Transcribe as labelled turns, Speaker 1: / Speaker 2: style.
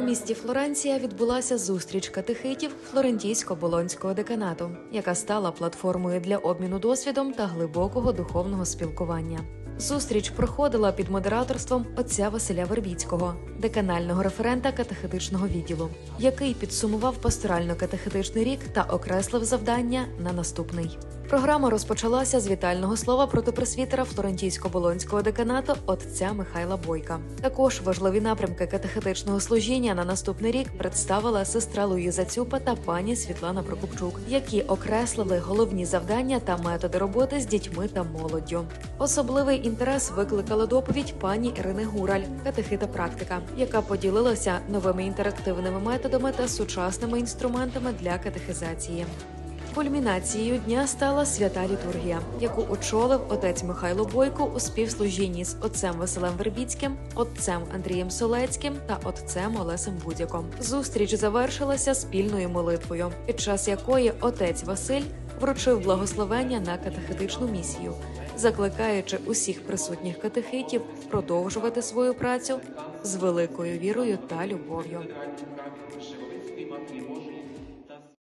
Speaker 1: місті Флоренція відбулася зустріч катехитів Флорентійсько-Болонського деканату, яка стала платформою для обміну досвідом та глибокого духовного спілкування. Зустріч проходила під модераторством отця Василя Вербіцького, деканального референта катехетичного відділу, який підсумував пасторально-катехетичний рік та окреслив завдання на наступний. Програма розпочалася з вітального слова протипресвітера Флорентійсько-Болонського деканату отця Михайла Бойка. Також важливі напрямки катехетичного служіння на наступний рік представила сестра Луїза Цюпа та пані Світлана Прокопчук, які окреслили головні завдання та методи роботи з дітьми та молоддю. Особливий інтерес викликала доповідь пані Ірини Гураль, катехита практика, яка поділилася новими інтерактивними методами та сучасними інструментами для катехизації. Кульмінацією дня стала свята літургія, яку очолив отець Михайло Бойко у співслужінні з отцем Василем Вербіцьким, отцем Андрієм Солецьким та отцем Олесем Будяком. Зустріч завершилася спільною молитвою, під час якої отець Василь вручив благословення на катехетичну місію, закликаючи усіх присутніх катехитів продовжувати свою працю з великою вірою та любов'ю.